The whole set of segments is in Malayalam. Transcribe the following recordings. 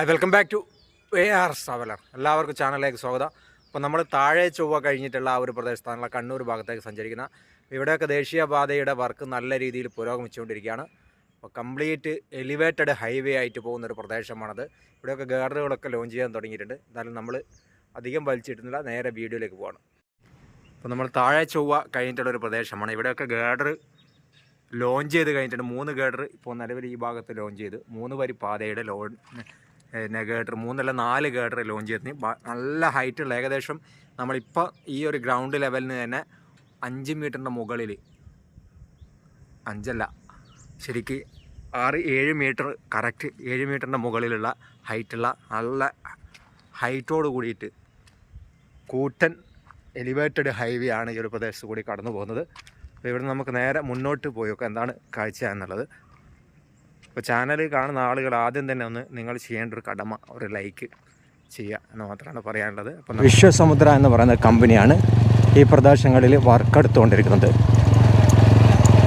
Hi welcome back to A R traveller എല്ലാവർക്കും ചാനലിലേക്ക് സ്വാഗതം. അപ്പോൾ നമ്മൾ താഴെ ചൊവ്വ കഴിഞ്ഞിട്ടുള്ള ആ ഒരു പ്രദേശത്താണുള്ള കണ്ണൂർ ഭാഗത്തേക്ക് സഞ്ചരിക്കുന്ന. ഇവിടെയൊക്കെ ദേശീയപാതയുടെ വർക്ക് നല്ല രീതിയിൽ പുരോഗമിച്ചുകൊണ്ടിരിക്കുകയാണ്. അപ്പോൾ കംപ്ലീറ്റ് എലിവേറ്റഡ് ഹൈവേ ആയിട്ട് പോകുന്ന ഒരു പ്രദേശമാണത്. ഇവിടെയൊക്കെ ഗാർഡറുകളൊക്കെ ലോഞ്ച് ചെയ്യാൻ തുടങ്ങിയിട്ടുണ്ട്. എന്നാലും നമ്മൾ അധികം വലിച്ചിട്ടുന്നില്ല നേരെ വീഡിയോയിലേക്ക് പോകണം അപ്പോൾ നമ്മൾ താഴെ ചൊവ്വ കഴിഞ്ഞിട്ടുള്ള ഒരു പ്രദേശമാണ്. ഇവിടെയൊക്കെ ഗാർഡർ ലോഞ്ച് ചെയ്ത് കഴിഞ്ഞിട്ടുണ്ട്. മൂന്ന് ഗേഡർ ഇപ്പോൾ നിലവിൽ ഈ ഭാഗത്ത് ലോഞ്ച് ചെയ്ത്. മൂന്ന് വരി പാതയുടെ ലോ പിന്നെ ഗേഡർ മൂന്നല്ല നാല് ഗേഡർ ലോഞ്ച് ചെയ്തിരുന്നു. നല്ല ഹൈറ്റുള്ള ഏകദേശം നമ്മളിപ്പോൾ ഈ ഒരു ഗ്രൗണ്ട് ലെവലിന് തന്നെ അഞ്ച് മീറ്ററിന്റെ മുകളിൽ അഞ്ചല്ല ശരിക്ക് ആറ് ഏഴ് മീറ്റർ കറക്റ്റ് ഏഴ് മീറ്ററിന്റെ മുകളിലുള്ള ഹൈറ്റുള്ള നല്ല ഹൈറ്റോട് കൂടിയിട്ട് കൂട്ടൻ എലിവേറ്റഡ് ഹൈവേ ആണ് ഈ ഒരു പ്രദേശത്ത് കൂടി കടന്നു പോകുന്നത് അപ്പോൾ ഇവിടെ നമുക്ക് നേരെ മുന്നോട്ട് പോയി നോക്കാം എന്താണ് കാഴ്ച എന്നുള്ളത്. അപ്പോൾ ചാനൽ കാണുന്ന ആളുകൾ ആദ്യം തന്നെ ഒന്ന് നിങ്ങൾ ചെയ്യേണ്ട ഒരു കടമ ഒരു ലൈക്ക് ചെയ്യുക എന്ന് മാത്രമാണ് പറയാനുള്ളത്. അപ്പം വിശ്വസമുദ്ര എന്ന് പറയുന്ന കമ്പനിയാണ് ഈ പ്രദേശങ്ങളിൽ വർക്കെടുത്തുകൊണ്ടിരിക്കുന്നത്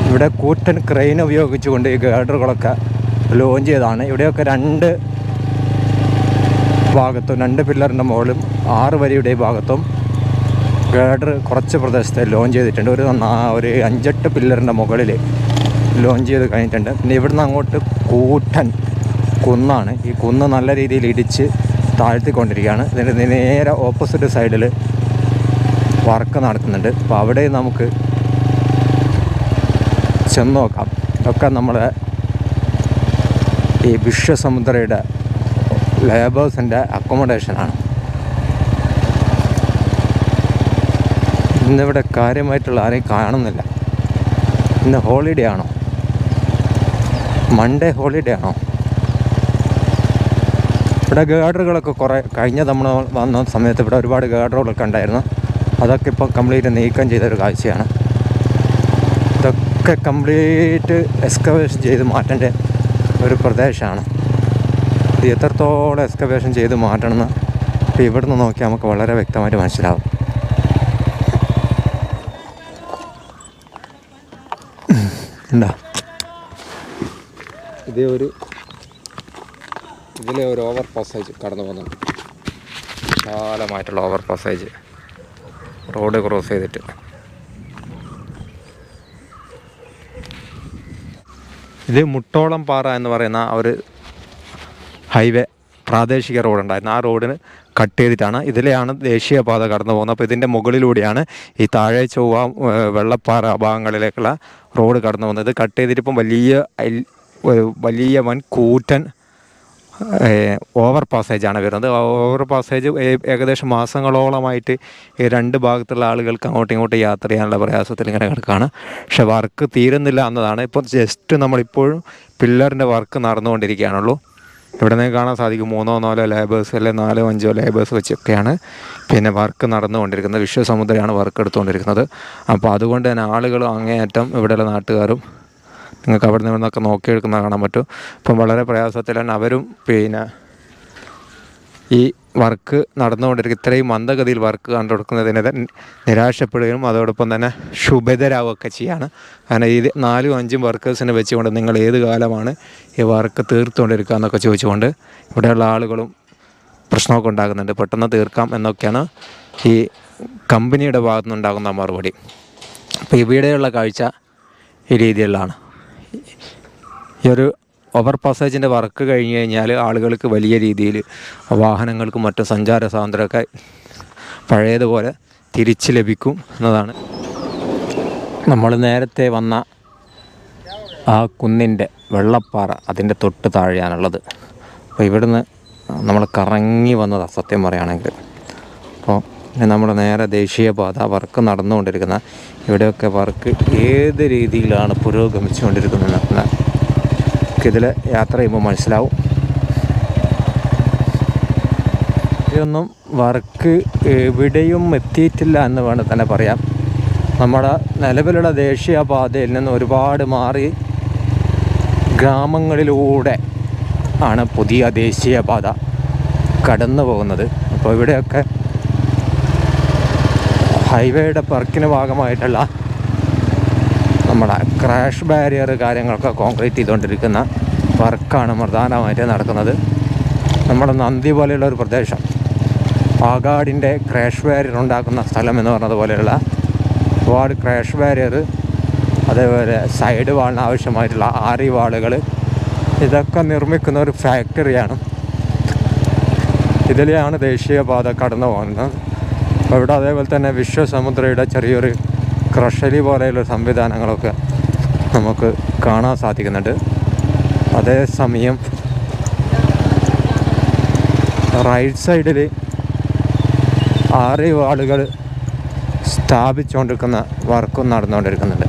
ഇവിടെ കൂറ്റൻ ക്രെയിൻ ഉപയോഗിച്ചുകൊണ്ട് ഈ ഗേഡറുകളൊക്കെ ലോഞ്ച് ചെയ്താണ് ഇവിടെയൊക്കെ രണ്ട് ഭാഗത്തും രണ്ട് പില്ലറിന്റെ മുകളിലും ആറ് വരിയുടെ ഭാഗത്തും ഗേഡർ കുറച്ച് പ്രദേശത്ത് ലോഞ്ച് ചെയ്തിട്ടുണ്ട്. ഒരു ഒരു അഞ്ചെട്ട് പില്ലറിന്റെ മുകളിൽ ലോഞ്ച് ചെയ്ത് കഴിഞ്ഞിട്ടുണ്ട്. പിന്നെ ഇവിടുന്ന് അങ്ങോട്ട് കൂട്ടൻ കുന്നാണ്. ഈ കുന്ന് നല്ല രീതിയിൽ ഇടിച്ച് താഴ്ത്തിക്കൊണ്ടിരിക്കുകയാണ്. ഇതിന്റെ നേരെ ഓപ്പോസിറ്റ് സൈഡിൽ വർക്ക് നടക്കുന്നുണ്ട് അപ്പോൾ അവിടെ നമുക്ക് ചെന്ന് നോക്കാം. ഇതൊക്കെ നമ്മുടെ ഈ വിശ്വസമുദ്രയുടെ ലേബേഴ്സിന്റെ അക്കോമഡേഷനാണ് ഇന്നിവിടെ കാര്യമായിട്ടുള്ള ആരെയും കാണുന്നില്ല. ഇന്ന് ഹോളിഡേ ആണോ? മൺഡേ ഹോളിഡേ ആണോ ഇവിടെ ഗാർഡറുകളൊക്കെ കുറേ കഴിഞ്ഞ നമ്മൾ വന്ന സമയത്ത് ഇവിടെ ഒരുപാട് ഗാർഡറുകളൊക്കെ ഉണ്ടായിരുന്നു അതൊക്കെ ഇപ്പോൾ കംപ്ലീറ്റ് നീക്കം ചെയ്തൊരു കാഴ്ചയാണ് ഇതൊക്കെ കംപ്ലീറ്റ് എക്സ്കവേഷൻ ചെയ്ത് മാറ്റേണ്ട ഒരു പ്രദേശമാണ് ഇത് എത്രത്തോളം എക്സ്കവേഷൻ ചെയ്ത് മാറ്റണമെന്ന് ഇപ്പോൾ ഇവിടുന്ന് നോക്കിയാൽ നമുക്ക് വളരെ വ്യക്തമായിട്ട് മനസ്സിലാവും ഉണ്ടോ ഇതേ ഒരു ഇതിലെ ഒരു ഓവർ പാസേജ് കടന്നു പോകുന്നുണ്ട് വിശാലമായിട്ടുള്ള ഓവർ പാസേജ് റോഡ് ക്രോസ് ചെയ്തിട്ട്. ഇത് മുട്ടോളം പാറ എന്ന് പറയുന്ന ഒരു ഹൈവേ പ്രാദേശിക റോഡുണ്ടായിരുന്നു ആ റോഡിന് കട്ട് ചെയ്തിട്ടാണ് ഇതിലെയാണ് ദേശീയപാത കടന്നു പോകുന്നത്. അപ്പോൾ ഇതിന്റെ മുകളിലൂടെയാണ് ഈ താഴെ ചൊവ്വ വെള്ളപ്പാറ ഭാഗങ്ങളിലേക്കുള്ള റോഡ് കടന്നു പോകുന്നത്. ഇത് കട്ട് ചെയ്തിട്ടിപ്പം വലിയ ഒരു വലിയ വൻ കൂറ്റൻ ഓവർ പാസേജാണ് വരുന്നത്. ഓവർ പാസേജ് ഏകദേശം മാസങ്ങളോളമായിട്ട് രണ്ട് ഭാഗത്തുള്ള ആളുകൾക്ക് അങ്ങോട്ടും ഇങ്ങോട്ടും യാത്ര ചെയ്യാനുള്ള പ്രയാസത്തിൽ ഇങ്ങനെ കിടക്കുകയാണ് പക്ഷെ വർക്ക് തീരുന്നില്ല എന്നതാണ്. ഇപ്പോൾ ജസ്റ്റ് നമ്മളിപ്പോഴും പില്ലറിന്റെ വർക്ക് നടന്നുകൊണ്ടിരിക്കുകയാണുള്ളൂ. ഇവിടെ നിന്ന് കാണാൻ സാധിക്കും മൂന്നോ നാലോ ലേബേഴ്സ് അല്ലെങ്കിൽ നാലോ അഞ്ചോ ലേബേഴ്സ് വെച്ചൊക്കെയാണ് പിന്നെ വർക്ക് നടന്നുകൊണ്ടിരിക്കുന്നത്. വിശ്വസമുദ്രയാണ് വർക്ക് എടുത്തുകൊണ്ടിരിക്കുന്നത്. അപ്പോൾ അതുകൊണ്ട് തന്നെ ആളുകളും അങ്ങേയറ്റം ഇവിടെയുള്ള നാട്ടുകാരും നിങ്ങൾക്ക് അവിടെ നിന്ന് നിന്നൊക്കെ നോക്കിയെടുക്കുന്ന കാണാൻ പറ്റും. ഇപ്പം വളരെ പ്രയാസത്തിലാണ് അവരും പിന്നെ ഈ വർക്ക് നടന്നുകൊണ്ടിരിക്കും ഇത്രയും മന്ദഗതിയിൽ വർക്ക് കണ്ടുകൊടുക്കുന്നതിനെ നിരാശപ്പെടുകയും അതോടൊപ്പം തന്നെ ശുഭതരാവുകയൊക്കെ ചെയ്യാണ്. കാരണം ഈ നാലും അഞ്ചും വർക്കേഴ്സിനെ വെച്ചുകൊണ്ട് നിങ്ങൾ ഏത് കാലമാണ് ഈ വർക്ക് തീർത്തുകൊണ്ടിരിക്കുക എന്നൊക്കെ ചോദിച്ചുകൊണ്ട് ഇവിടെയുള്ള ആളുകളും പ്രശ്നമൊക്കെ ഉണ്ടാകുന്നുണ്ട്. പെട്ടെന്ന് തീർക്കാം എന്നൊക്കെയാണ് ഈ കമ്പനിയുടെ ഭാഗത്തുനിന്നുണ്ടാകുന്ന മറുപടി. അപ്പോൾ ഇവിടെയുള്ള കാഴ്ച ഈ രീതിയിലുള്ളതാണ് ഈ ഒരു ഓവർ പാസേജിന്റെ വർക്ക് കഴിഞ്ഞ് കഴിഞ്ഞാൽ ആളുകൾക്ക് വലിയ രീതിയിൽ വാഹനങ്ങൾക്കും മറ്റും സഞ്ചാര സ്വാതന്ത്ര്യമൊക്കെ പഴയതുപോലെ തിരിച്ച് ലഭിക്കും എന്നതാണ്. നമ്മൾ നേരത്തെ വന്ന ആ കുന്നിന്റെ വെള്ളപ്പാറ അതിന്റെ തൊട്ട് താഴെയാണുള്ളത്. അപ്പോൾ ഇവിടുന്ന് നമ്മൾ കറങ്ങി വന്നതാണ് സത്യം പറയുകയാണെങ്കിൽ. അപ്പോൾ നമ്മൾ നേരെ ദേശീയപാത വർക്ക് നടന്നുകൊണ്ടിരിക്കുന്ന ഇവിടെയൊക്കെ വർക്ക് ഏത് രീതിയിലാണ് പുരോഗമിച്ചുകൊണ്ടിരിക്കുന്നത് ഇതിൽ യാത്ര ചെയ്യുമ്പോൾ മനസ്സിലാവും. ഇതൊന്നും വർക്ക് എവിടെയും എത്തിയിട്ടില്ല എന്ന് വേണം തന്നെ പറയാം. നമ്മുടെ നിലവിലുള്ള ദേശീയപാതയിൽ നിന്ന് ഒരുപാട് മാറി ഗ്രാമങ്ങളിലൂടെ ആണ് പുതിയ ദേശീയപാത കടന്നു പോകുന്നത്. അപ്പോൾ ഇവിടെയൊക്കെ ഹൈവേയുടെ പർക്കിന് ഭാഗമായിട്ടുള്ള ക്രാഷ് ബാരിയർ കാര്യങ്ങളൊക്കെ കോൺക്രീറ്റ് ചെയ്തുകൊണ്ടിരിക്കുന്ന വർക്കാണ് പ്രധാനമായിട്ട് നടക്കുന്നത്. നമ്മുടെ നന്ദി പോലെയുള്ള ഒരു പ്രദേശം. പാകാടിന്റെ ക്രാഷ് ബാരിയർ ഉണ്ടാക്കുന്ന സ്ഥലം എന്ന് പറഞ്ഞതുപോലെയുള്ള ഒരുപാട് ക്രാഷ് ബാരിയർ അതേപോലെ സൈഡ് വാളിന് ആവശ്യമായിട്ടുള്ള ആറി വാളുകൾ ഇതൊക്കെ നിർമ്മിക്കുന്ന ഒരു ഫാക്ടറിയാണ് ഇതിലെയാണ് ദേശീയപാത കടന്നു പോകുന്നത്. ഇവിടെ അതേപോലെ തന്നെ വിശ്വസമുദ്രയുടെ ചെറിയൊരു ക്രഷരി പോലെയുള്ള സംവിധാനങ്ങളൊക്കെ നമുക്ക് കാണാൻ സാധിക്കുന്നുണ്ട്. അതേസമയം റൈറ്റ് സൈഡിൽ ആറ് വാളുകൾ സ്ഥാപിച്ചുകൊണ്ടിരിക്കുന്ന വർക്കും നടന്നുകൊണ്ടിരിക്കുന്നുണ്ട്.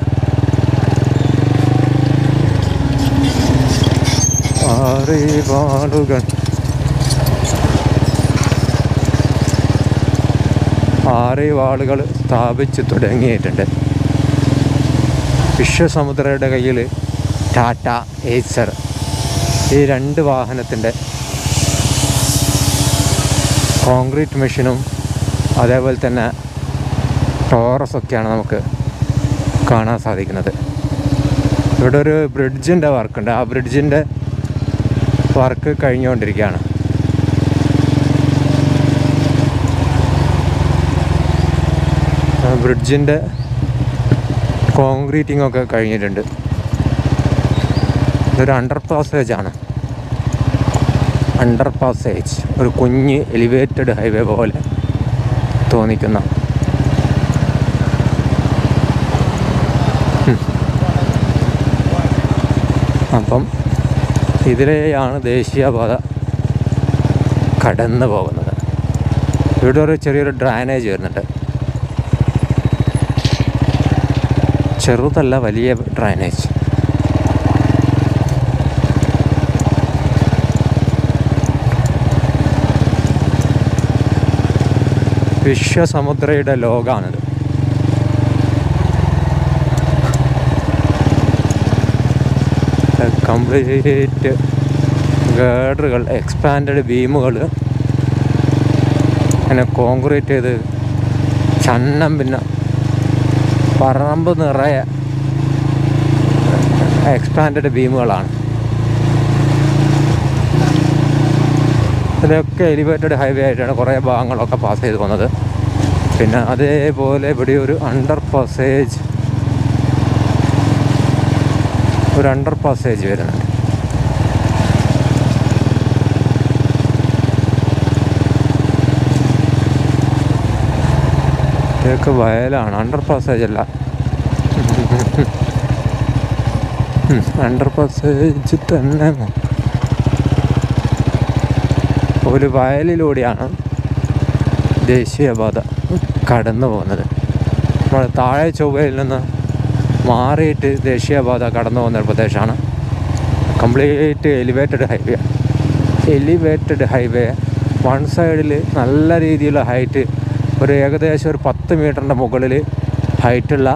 ആറ് വാളുകൾ ആറ് വാളുകൾ സ്ഥാപിച്ചു തുടങ്ങിയിട്ടുണ്ട്. വിശ്വസമുദ്രയുടെ കയ്യിൽ ടാറ്റ ഏച്ചർ ഈ രണ്ട് വാഹനത്തിന്റെ കോൺക്രീറ്റ് മെഷീനും അതേപോലെ തന്നെ ടോറസൊക്കെയാണ് നമുക്ക് കാണാൻ സാധിക്കുന്നത്. ഇവിടെ ഒരു ബ്രിഡ്ജിന്റെ വർക്കുണ്ട്. ആ ബ്രിഡ്ജിന്റെ വർക്ക് കഴിഞ്ഞുകൊണ്ടിരിക്കുകയാണ്. ബ്രിഡ്ജിന്റെ കോൺക്രീറ്റിംഗ് ഒക്കെ കഴിഞ്ഞിട്ടുണ്ട്. ഇതൊരു അണ്ടർ ആണ്. അണ്ടർ പാസേജ് ഒരു കുഞ്ഞ് എലിവേറ്റഡ് ഹൈവേ പോലെ തോന്നിക്കുന്ന. അപ്പം ഇതിലെയാണ് ദേശീയപാത കടന്നു പോകുന്നത് ഇവിടെ ഒരു ചെറിയൊരു ഡ്രാനേജ് വരുന്നുണ്ട്. ചെറുതല്ല വലിയ ഡ്രൈനേജ് വിശ്വസമുദ്രയുടെ ലോകാണിത്. കംപ്ലീറ്റ് ഗേഡറുകൾ എക്സ്പാൻഡ് ബീമുകൾ അങ്ങനെ കോൺക്രീറ്റ് ചെയ്ത് ചന്നം പിന്നെ പറമ്പ് നിറയെ എക്സ്പാൻഡ് ബീമുകളാണ് ഇതിലൊക്കെ എലിവേറ്റഡ് ഹൈവേ ആയിട്ടാണ് കുറേ ഭാഗങ്ങളൊക്കെ പാസ് ചെയ്ത് വന്നത്. പിന്നെ അതേപോലെ ഇവിടെ ഒരു അണ്ടർ പാസേജ് ഒരു അണ്ടർ പാസേജ് വരുന്നുണ്ട്. ഇതൊക്കെ വയലാണ്. അണ്ടർ പാസേജ് അല്ല. അണ്ടർ പാസേജ് തന്നെ. ഒരു വയലിലൂടെയാണ് ദേശീയപാത കടന്നു പോകുന്നത്. നമ്മൾ താഴെ ചൊവ്വയിൽ നിന്ന് മാറിയിട്ട് ദേശീയപാത കടന്നു പോകുന്ന ഒരു പ്രദേശമാണ്. Complete elevated highway elevated highway one സൈഡിൽ നല്ല രീതിയിലുള്ള ഹൈറ്റ് ഒരു ഏകദേശം ഒരു പത്ത് മീറ്ററിന്റെ മുകളിൽ ഹൈറ്റുള്ള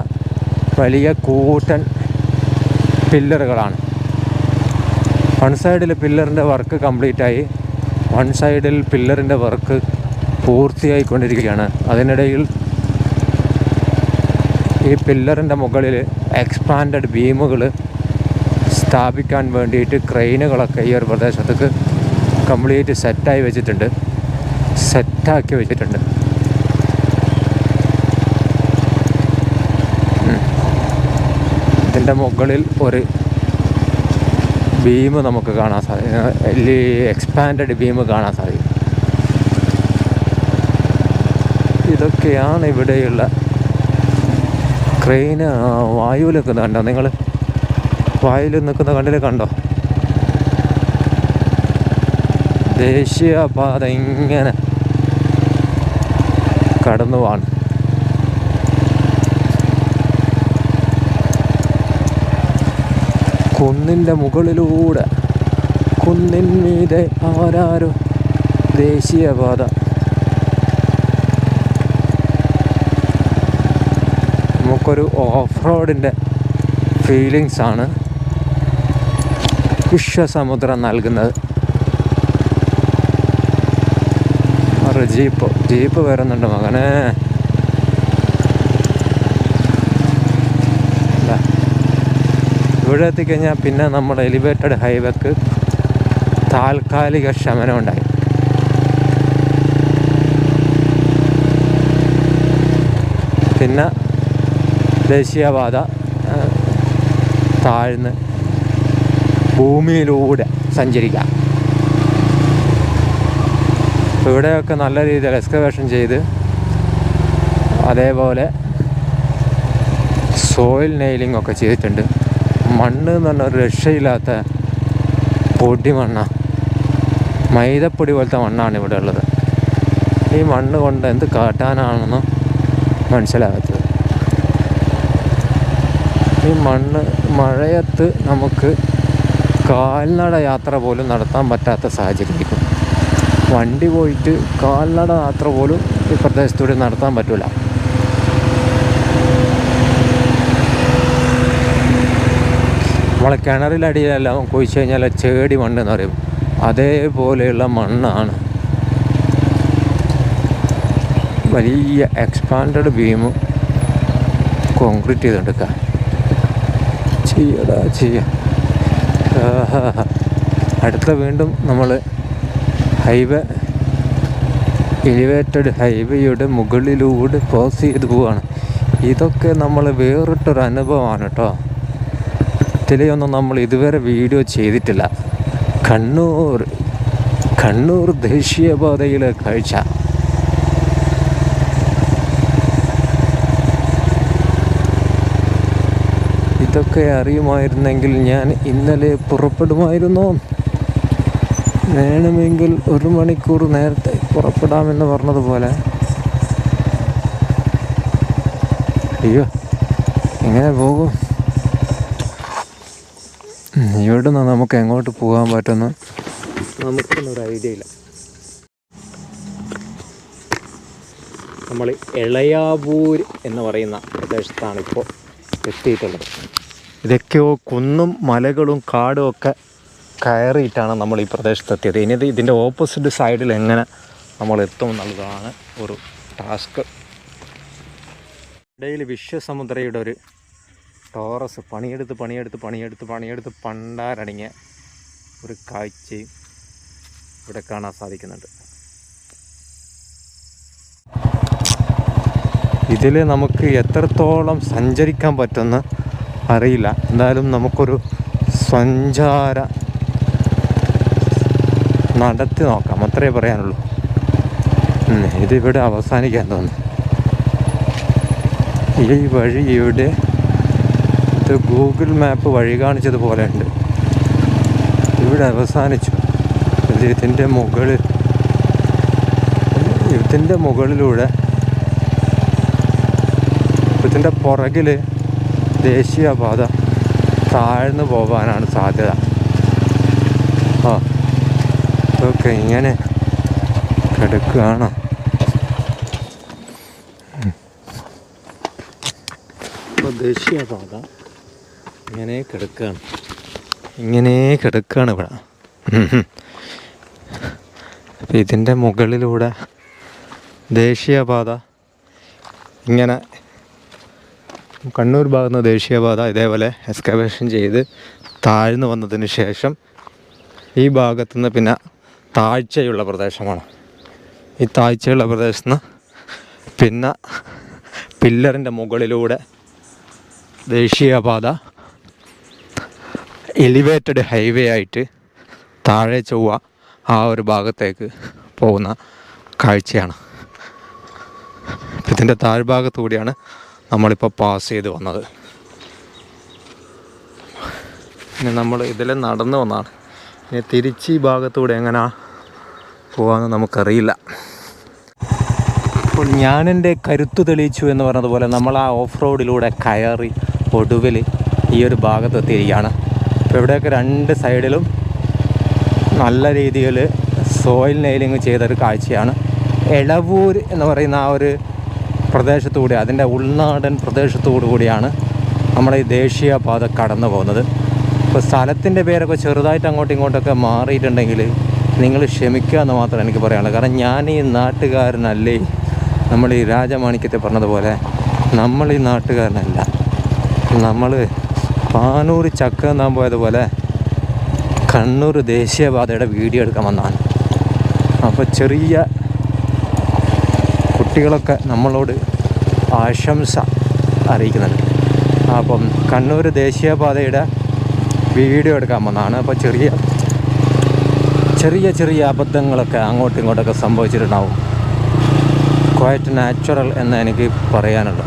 വലിയ കൂട്ടൻ പില്ലറുകളാണ്. വൺ സൈഡിൽ പില്ലറിന്റെ വർക്ക് കംപ്ലീറ്റ് ആയി വൺ സൈഡിൽ പില്ലറിന്റെ വർക്ക് പൂർത്തിയായിക്കൊണ്ടിരിക്കുകയാണ്. അതിനിടയിൽ ഈ പില്ലറിന്റെ മുകളിൽ എക്സ്പാൻഡഡ് ബീമുകൾ സ്ഥാപിക്കാൻ വേണ്ടിയിട്ട് ക്രെയിനുകളൊക്കെ ഈ ഒരു പ്രദേശത്തേക്ക് കംപ്ലീറ്റ് സെറ്റായി വെച്ചിട്ടുണ്ട്. സെറ്റാക്കി വെച്ചിട്ടുണ്ട്. ഇതിന്റെ മുകളിൽ ഒരു ബീം നമുക്ക് കാണാൻ സാധിക്കും വലിയ എക്സ്പാൻഡഡ് ബീം കാണാൻ സാധിക്കും. ഇതൊക്കെയാണ് ഇവിടെയുള്ള ക്രെയിന് വായുവിൽ നിൽക്കുന്നത് കണ്ടോ നിങ്ങൾ വായുവിൽ നിൽക്കുന്ന കണ്ടിൽ കണ്ടോ? ദേശീയപാത ഇങ്ങനെ കടന്നു പോവാണ് കുന്നിന്റെ മുകളിലൂടെ. കുന്നിൻ മീതെ ആരാരോ ദേശീയപാത. നമുക്കൊരു ഓഫ് റോഡിന്റെ ഫീലിങ്സ് ആണ് വിശ്വസമുദ്രം നൽകുന്നത്. ജീപ്പ് ജീപ്പ് വരുന്നുണ്ട് മകനെ. ഇവിടെ എത്തിക്കഴിഞ്ഞാൽ പിന്നെ നമ്മുടെ എലിവേറ്റഡ് ഹൈവേക്ക് താൽക്കാലിക ശമനമുണ്ടായി പിന്നെ ദേശീയപാത താഴ്ന്ന് ഭൂമിയിലൂടെ സഞ്ചരിക്കാം. ഇവിടെയൊക്കെ നല്ല രീതിയിൽ എക്സ്കവേഷൻ ചെയ്ത് അതേപോലെ സോയിൽ നെയിലിംഗ് ഒക്കെ ചെയ്തിട്ടുണ്ട്. മണ്ണ് എന്ന് പറഞ്ഞാൽ ഒരു രക്ഷയില്ലാത്ത പൊടി മണ്ണാണ് മൈദപ്പൊടി പോലത്തെ മണ്ണാണ് ഇവിടെ ഉള്ളത്. ഈ മണ്ണ് കൊണ്ട് എന്ത് കാട്ടാനാണെന്നും മനസ്സിലാകത്തത് ഈ മണ്ണ് മഴയത്ത് നമുക്ക് കാൽനട യാത്ര പോലും നടത്താൻ പറ്റാത്ത സാഹചര്യമായിരിക്കും. വണ്ടി പോയിട്ട് കാൽനട യാത്ര പോലും ഈ പ്രദേശത്തൂടെ നടത്താൻ പറ്റില്ല നമ്മളെ കിണറിലടിയിലെല്ലാം കുഴിച്ച് കഴിഞ്ഞാൽ ചേടി മണ്ണ് എന്ന് പറയും. അതേപോലെയുള്ള മണ്ണാണ്. വലിയ എക്സ്പാൻഡഡ് ബീം കോൺക്രീറ്റ് ചെയ്തെടുക്കാം ചെയ്യടാ ചെയ്യ. അടുത്ത വീണ്ടും നമ്മൾ ഹൈവേ എലിവേറ്റഡ് ഹൈവേയുടെ മുകളിലൂടെ ക്രോസ് ചെയ്ത് പോവാണ്. ഇതൊക്കെ നമ്മൾ വേറിട്ടൊരു അനുഭവമാണ് കേട്ടോ ഇതിലെയൊന്നും നമ്മൾ ഇതുവരെ വീഡിയോ ചെയ്തിട്ടില്ല. കണ്ണൂർ കണ്ണൂർ ദേശീയപാതയിലെ കാഴ്ച. ഇതൊക്കെ അറിയുമായിരുന്നെങ്കിൽ ഞാൻ ഇന്നലെ പുറപ്പെടുമായിരുന്നു. വേണമെങ്കിൽ ഒരു മണിക്കൂർ നേരത്തെ പുറപ്പെടാമെന്ന് പറഞ്ഞതുപോലെ. അയ്യോ എങ്ങനെ പോകും? ഇവിടെ നിന്ന് നമുക്ക് എങ്ങോട്ട് പോകാൻ പറ്റുന്ന? നമുക്കൊന്നും ഒരു ഐഡിയ ഇല്ല. നമ്മൾ ഇളയാവൂർ എന്ന് പറയുന്ന പ്രദേശത്താണ് ഇപ്പോൾ എത്തിയിട്ടുള്ളത്. ഇതൊക്കെയോ കുന്നും മലകളും കാടും ഒക്കെ കയറിയിട്ടാണ് നമ്മൾ ഈ പ്രദേശത്തെത്തിയത്. ഇനി ഇത് ഇതിന്റെ ഓപ്പോസിറ്റ് സൈഡിൽ എങ്ങനെ നമ്മൾ എത്തും എന്നുള്ളതാണ് ഒരു ടാസ്ക് ഇടയിൽ വിശ്വസമുദ്രയുടെ ഒരു ടോറസ് പണിയെടുത്ത് പണിയെടുത്ത് പണിയെടുത്ത് പണിയെടുത്ത് പണ്ടാരടങ്ങിയ ഒരു കാഴ്ചയും ഇവിടെ കാണാൻ സാധിക്കുന്നുണ്ട്. ഇതിൽ നമുക്ക് എത്രത്തോളം സഞ്ചരിക്കാൻ പറ്റുമെന്ന് അറിയില്ല. എന്തായാലും നമുക്കൊരു സഞ്ചാര നടത്തി നോക്കാം. അത്രേ പറയാനുള്ളൂ. ഇതിവിടെ അവസാനിക്കാൻ തോന്നുന്നു. ഈ വഴി ഇവിടെ ഇത് ഗൂഗിൾ മാപ്പ് വഴി കാണിച്ചതുപോലെ ഉണ്ട് ഇവിടെ അവസാനിച്ചു. ഇത് ഇതിന്റെ മുകളിൽ ഇതിന്റെ മുകളിലൂടെ ഇതിന്റെ പുറകിൽ ദേശീയപാത താഴ്ന്നു പോകാനാണ് സാധ്യത. ആ ഓക്കെ ഇങ്ങനെ കിടക്കുകയാണ്. ദേശീയപാത. ഇങ്ങനെ കിടക്കുകയാണ് ഇങ്ങനെ കിടക്കുകയാണ് ഇവിടെ. അപ്പം ഇതിന്റെ മുകളിലൂടെ ദേശീയപാത ഇങ്ങനെ കണ്ണൂർ ഭാഗത്ത് ദേശീയപാത ഇതേപോലെ എക്സ്കവേഷൻ ചെയ്ത് താഴ്ന്നു വന്നതിന് ശേഷം ഈ ഭാഗത്തു നിന്ന് പിന്നെ താഴ്ചയുള്ള പ്രദേശമാണ്. ഈ താഴ്ചയുള്ള പ്രദേശത്ത് നിന്ന് പിന്നെ പില്ലറിന്റെ മുകളിലൂടെ ദേശീയപാത എലിവേറ്റഡ് ഹൈവേ ആയിട്ട് താഴെ ചൊവ്വ ആ ഒരു ഭാഗത്തേക്ക് പോകുന്ന കാഴ്ചയാണ്. ഇതിന്റെ താഴ്ഭാഗത്തു കൂടിയാണ് നമ്മളിപ്പോൾ പാസ് ചെയ്ത് വന്നത്. ഇനി നമ്മൾ ഇതിൽ നടന്നു വന്നാണ്. ഇനി തിരിച്ച് ഈ ഭാഗത്തൂടെ എങ്ങനെ പോകാമെന്ന് നമുക്കറിയില്ല. അപ്പോൾ ഞാനെന്റെ കരുത്തു തെളിയിച്ചു എന്ന് പറഞ്ഞതുപോലെ നമ്മൾ ആ ഓഫ് റോഡിലൂടെ കയറി ഒടുവിൽ ഈ ഒരു ഭാഗത്ത് എത്തിയിരിക്കുകയാണ് അപ്പോൾ ഇവിടെയൊക്കെ രണ്ട് സൈഡിലും നല്ല രീതിയിൽ സോയിൽ നെയിലിംഗ് ചെയ്തൊരു കാഴ്ചയാണ്. എളവൂർ എന്ന് പറയുന്ന ആ ഒരു പ്രദേശത്തുകൂടി അതിന്റെ ഉൾനാടൻ പ്രദേശത്തോടു കൂടിയാണ് നമ്മുടെ ഈ ദേശീയപാത കടന്നു പോകുന്നത്. ഇപ്പോൾ സ്ഥലത്തിന്റെ പേരൊക്കെ ചെറുതായിട്ട് അങ്ങോട്ടും ഇങ്ങോട്ടൊക്കെ മാറിയിട്ടുണ്ടെങ്കിൽ നിങ്ങൾ ക്ഷമിക്കുക എന്ന് മാത്രമേ എനിക്ക് പറയാനുള്ളൂ. കാരണം ഞാൻ ഈ നാട്ടുകാരനല്ലേ നമ്മൾ ഈ രാജമാണിക്യത്തെ പറഞ്ഞതുപോലെ നമ്മൾ ഈ നാട്ടുകാരനല്ല. നമ്മൾ പാനൂർ ചക്ക എന്നാൻ പോയതുപോലെ കണ്ണൂർ ദേശീയപാതയുടെ വീഡിയോ എടുക്കാൻ വന്നാണ് അപ്പോൾ ചെറിയ കുട്ടികളൊക്കെ നമ്മളോട് ആശംസ അറിയിക്കുന്നുണ്ട്. അപ്പം കണ്ണൂർ ദേശീയപാതയുടെ വീഡിയോ എടുക്കാൻ വന്നതാണ്. അപ്പോൾ ചെറിയ ചെറിയ ചെറിയ അബദ്ധങ്ങളൊക്കെ അങ്ങോട്ടും ഇങ്ങോട്ടൊക്കെ സംഭവിച്ചിട്ടുണ്ടാവും. ക്വയറ്റ് നാച്ചുറൽ എന്ന് എനിക്ക് പറയാനുള്ളൂ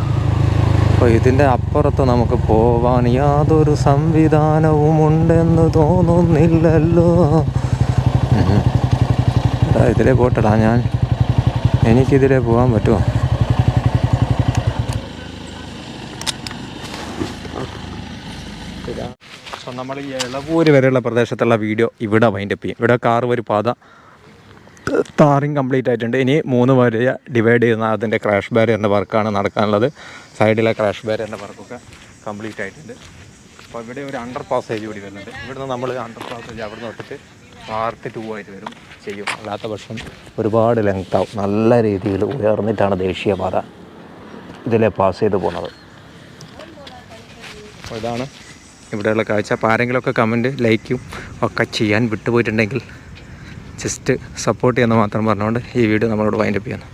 അപ്പോൾ ഇതിന്റെ അപ്പുറത്ത് നമുക്ക് പോവാൻ യാതൊരു സംവിധാനവും ഉണ്ടെന്ന് തോന്നുന്നില്ലല്ലോ ഇതിലെ പോട്ടടാ ഞാൻ. എനിക്കിതിലേ പോകാൻ പറ്റുമോ? സോ നമ്മൾ ഈ ഇളവൂര് വരെയുള്ള പ്രദേശത്തുള്ള വീഡിയോ ഇവിടെ വൈൻഡപ്പ് ചെയ്യും. ഇവിടെ കാർ ഒരു പാത താറിങ് കംപ്ലീറ്റ് ആയിട്ടുണ്ട്. ഇനി മൂന്ന് വരെ ഡിവൈഡ് ചെയ്യുന്ന അതിന്റെ ക്രാഷ് ബാരിയറിന്റെ വർക്കാണ് നടക്കാനുള്ളത്. സൈഡിലെ ക്രാഷ് ബാരിയറിന്റെ വർക്കൊക്കെ കംപ്ലീറ്റ് ആയിട്ടുണ്ട്. അപ്പോൾ ഇവിടെ ഒരു അണ്ടർ പാസേജ് കൂടി വരുന്നുണ്ട്. ഇവിടുന്ന് നമ്മൾ അണ്ടർ പാസേജ് അവിടെ നിന്ന് പാർട്ട് ടു ആയിട്ട് വരും ചെയ്യും. അല്ലാത്ത പക്ഷം ഒരുപാട് ലെങ്ത് ആവും. നല്ല രീതിയിൽ ഉയർന്നിട്ടാണ് ദേശീയപാത ഇതിലെ പാസ് ചെയ്ത് പോകുന്നത്. അപ്പോൾ ഇതാണ് ഇവിടെയുള്ള കാഴ്ച. അപ്പോൾ ആരെങ്കിലുമൊക്കെ കമന്റ് ലൈക്കും ഒക്കെ ചെയ്യാൻ വിട്ടുപോയിട്ടുണ്ടെങ്കിൽ ജസ്റ്റ് സപ്പോർട്ട് ചെയ്യുന്ന മാത്രം പറഞ്ഞുകൊണ്ട് ഈ വീഡിയോ നമ്മളോട് വൈൻഡപ്പ് ചെയ്യുന്നു.